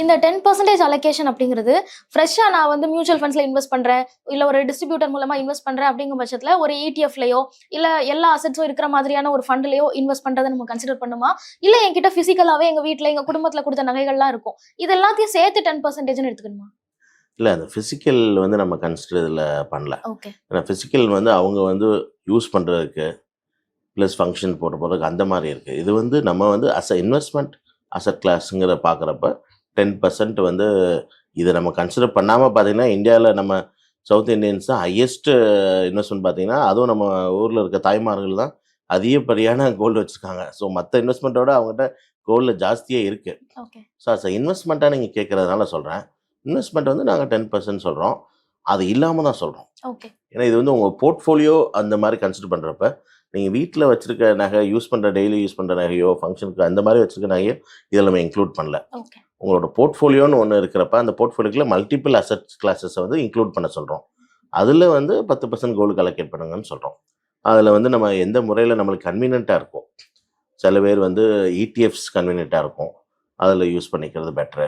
இந்த ten percentage allocation அப்படிங்கிறது ஃப்ரெஷ்ஷாக நான் வந்து மியூச்சுவல் ஃபண்ட்ஸில் இன்வெஸ்ட் பண்ணுறேன் இல்லை ஒரு டிஸ்ட்ரிபியூட்டர் மூலமாக இன்வெஸ்ட் பண்ணுறேன் அப்படிங்கிற பட்சத்தில் ஒரு E இடிஎஃப்லையோ இல்லை எல்லா அசட்ஸும் இருக்கிற மாதிரியான ஒரு ஃபண்ட்லையோ இன்வெஸ்ட் பண்ணுறதை நம்ம கன்சிடர் பண்ணுமா? இல்லை என்கிட்ட ஃபிசிக்கலாகவே எங்கள் வீட்டில் எங்கள் குடும்பத்தில் கொடுத்த நகைகள்லாம் இருக்கும். இது எல்லாத்தையும் சேர்த்து டென் பர்சன்டேஜ்னு எடுத்துக்கணுமா? இல்லை அந்த ஃபிசிக்கல் வந்து நம்ம கன்சிடர் இதில் பண்ணல. ஓகே ஏன்னா ஃபிசிக்கல் வந்து அவங்க வந்து யூஸ் பண்ணுறதுக்கு ப்ளஸ் ஃபங்க்ஷன் போட்டு போகிறதுக்கு அந்த மாதிரி இருக்குது இது வந்து நம்ம வந்து அஸ் அ இன்வெஸ்ட்மெண்ட் அசட் கிளாஸுங்கிற பார்க்குறப்ப டென் பர்சன்ட் வந்து இதை நம்ம கன்சிடர் பண்ணாமல் பார்த்தீங்கன்னா இந்தியாவில் நம்ம சவுத் இந்தியன்ஸ் தான் ஹையஸ்ட் இன்வெஸ்ட்மெண்ட் பார்த்தீங்கன்னா அதுவும் நம்ம ஊரில் இருக்க தாய்மார்கள் தான் அதிகப்படியான கோல்டு வச்சுருக்காங்க. ஸோ மற்ற இன்வெஸ்ட்மெண்ட்டோட அவங்ககிட்ட கோல்டில் ஜாஸ்தியே இருக்குது ஸோ அஸ் இன்வெஸ்ட்மெண்ட்டாக நீங்கள் கேட்குறதுனால சொல்கிறேன் இன்வெஸ்ட்மெண்ட் வந்து நாங்கள் டென் பர்சன்ட் சொல்கிறோம் அது இல்லாமல் தான் சொல்கிறோம் ஏன்னா இது வந்து உங்கள் போர்ட்ஃபோலியோ அந்த மாதிரி கன்சிடர் பண்ணுறப்ப நீங்கள் வீட்டில் வச்சிருக்க நகை யூஸ் பண்ணுற டெய்லி யூஸ் பண்ணுற நகையோ ஃபங்க்ஷனுக்கு அந்த மாதிரி வச்சிருக்க நகையோ இதில் நம்ம இன்க்ளூட் பண்ணல. உங்களோட போர்ட்ஃபோலியோன்னு ஒன்று இருக்கிறப்ப அந்த போர்ட்ஃபோலியோக்குள்ள மல்டிபிள் அசட் கிளாஸஸை வந்து இன்க்ளூட் பண்ண சொல்கிறோம் அதில் வந்து பத்து பர்சன்ட் கோல்டு கலெக்ட் பண்ணுங்கன்னு சொல்கிறோம் அதில் வந்து நம்ம எந்த முறையில் நம்மளுக்கு கன்வீனியண்ட்டாக இருக்கும் சில பேர் வந்து E இடிஎஃப்ஸ் கன்வீனியண்ட்டாக இருக்கும். அதில் யூஸ் பண்ணிக்கிறது பெட்ரு